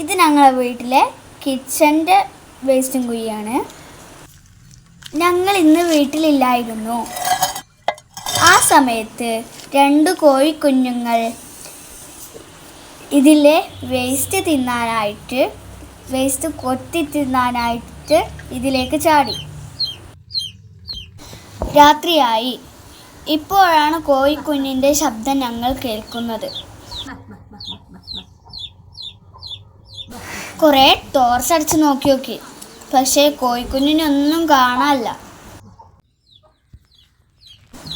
ഇത് ഞങ്ങളുടെ വീട്ടിലെ കിച്ചന്റെ വേസ്റ്റും കുഴിയാണ്. ഞങ്ങൾ ഇന്ന് വീട്ടിലില്ലായിരുന്നു. ആ സമയത്ത് രണ്ട് കോഴിക്കുഞ്ഞുങ്ങൾ ഇതിലെ വേസ്റ്റ് തിന്നാനായിട്ട് വേസ്റ്റ് കൊത്തി തിന്നാനായിട്ട് ഇതിലേക്ക് ചാടി. രാത്രിയായി. ഇപ്പോഴാണ് കോഴിക്കുഞ്ഞിന്റെ ശബ്ദം ഞങ്ങൾ കേൾക്കുന്നത്. കുറേ ടോർച്ച് അടിച്ച് നോക്കി നോക്കി. പക്ഷേ കോഴിക്കുഞ്ഞിനൊന്നും കാണാനില്ല.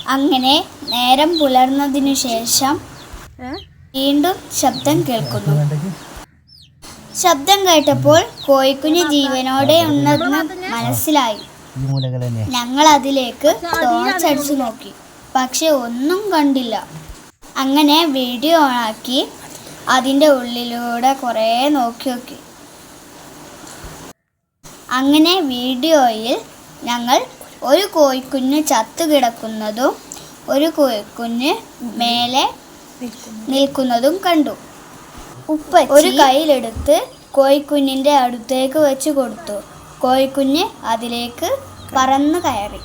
അങ്ങനെ നേരം പുലർന്നതിനു ശേഷം വീണ്ടും ശബ്ദം കേൾക്കുന്നു. ശബ്ദം കേട്ടപ്പോൾ കോഴിക്കുഞ്ഞ് ജീവനോടെ ഉണ്ടെന്ന് മനസ്സിലായി. ഞങ്ങൾ അതിലേക്ക് ടോർച്ച് അടിച്ചു നോക്കി. പക്ഷെ ഒന്നും കണ്ടില്ല. അങ്ങനെ വീഡിയോ ഓണാക്കി അതിന്റെ ഉള്ളിലൂടെ കുറേ നോക്കി നോക്കി. അങ്ങനെ വീഡിയോയിൽ ഞങ്ങൾ ഒരു കോഴിക്കുഞ്ഞ് ചത്തു കിടക്കുന്നതും ഒരു കോഴിക്കുഞ്ഞ് മേലെ നിൽക്കുന്നതും കണ്ടു. ഉപ്പ ഒരു കയ്യിലെടുത്ത് കോഴിക്കുഞ്ഞിന്റെ അടുത്തേക്ക് വെച്ച് കൊടുത്തു. കോഴിക്കുഞ്ഞ് അതിലേക്ക് പറന്ന് കയറി.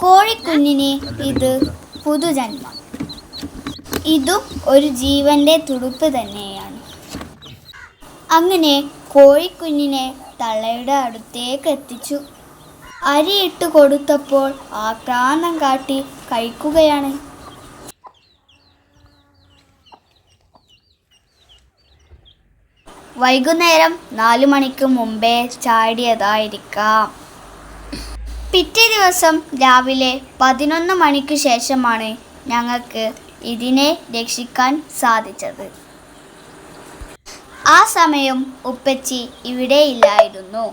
കോഴിക്കുഞ്ഞിന് ഇത് പുതുജന്മം. ഇതും ഒരു ജീവന്റെ തുടുപ്പ് തന്നെയാണ്. അങ്ങനെ കോഴിക്കുഞ്ഞിനെ തള്ളയുടെ അടുത്തേക്ക് എത്തിച്ചു. അരിയിട്ട് കൊടുത്തപ്പോൾ ആക്രാന്തം കാട്ടി കഴിക്കുകയാണ്. വൈകുന്നേരം നാലു മണിക്ക് മുമ്പേ ചാടിയതായിരിക്കാം. പിറ്റേ ദിവസം രാവിലെ പതിനൊന്ന് മണിക്ക് ശേഷമാണ് ഞങ്ങൾക്ക് ഇതിനെ രക്ഷിക്കാൻ സാധിച്ചത്. ആ സമയം ഉപ്പച്ചി ഇവിടെ ഇല്ലായിരുന്നു.